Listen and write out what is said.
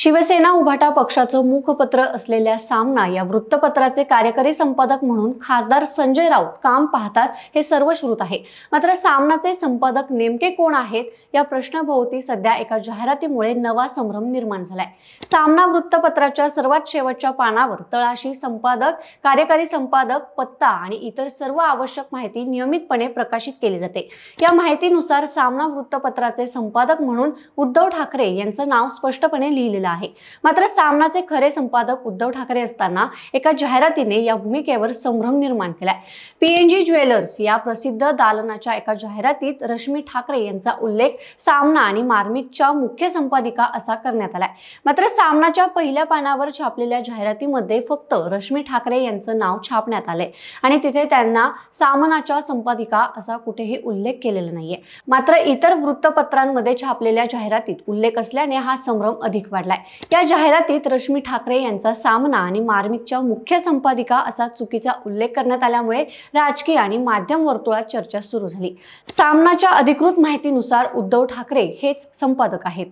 शिवसेना उभाटा पक्षाचं मुखपत्र असलेल्या सामना या वृत्तपत्राचे कार्यकारी संपादक म्हणून खासदार संजय राऊत काम पाहतात हे सर्व श्रुत आहे. मात्र सामनाचे संपादक नेमके कोण आहेत? या प्रश्नाभोवती सध्या एका जाहिरातीमुळे नवा संभ्रम निर्माण झालाय. सामना वृत्तपत्राच्या सर्वात शेवटच्या पानावर तळाशी संपादक कार्यकारी संपादक पत्ता आणि इतर सर्व आवश्यक माहिती नियमितपणे प्रकाशित केली जाते. या माहितीनुसार सामना वृत्तपत्राचे संपादक म्हणून उद्धव ठाकरे यांचं नाव स्पष्टपणे लिहिलेलं आहे. मात्र सामनाचे खरे संपादक उद्धव ठाकरे असताना एका जाहिरातीने या भूमिकेवर संभ्रम निर्माण केलाय. पीएनजी ज्वेलर्स या प्रसिद्ध दालनाच्या एका जाहिरातीत रश्मी ठाकरे यांचा उल्लेख सामना आणि मार्मिकच्या मुख्य संपादिका असा करण्यात आलाय. मात्र सामनाच्या पहिल्या पानावर छापलेल्या जाहिरातीमध्ये फक्त रश्मी ठाकरे यांचं नाव छापण्यात आलंय आणि तिथे त्यांना सामनाच्या संपादिका असा कुठेही उल्लेख केलेला नाहीये. मात्र इतर वृत्तपत्रांमध्ये छापलेल्या जाहिरातीत उल्लेख असल्याने हा संभ्रम अधिक वाढलाय. या जाहिरातीत रश्मी ठाकरे यांचा सामना आणि मार्मिकच्या मुख्य संपादिका असा चुकीचा उल्लेख करण्यात आल्यामुळे राजकीय आणि माध्यम वर्तुळात चर्चा सुरू झाली. सामनाच्या अधिकृत माहितीनुसार उद्धव ठाकरे हेच संपादक आहेत.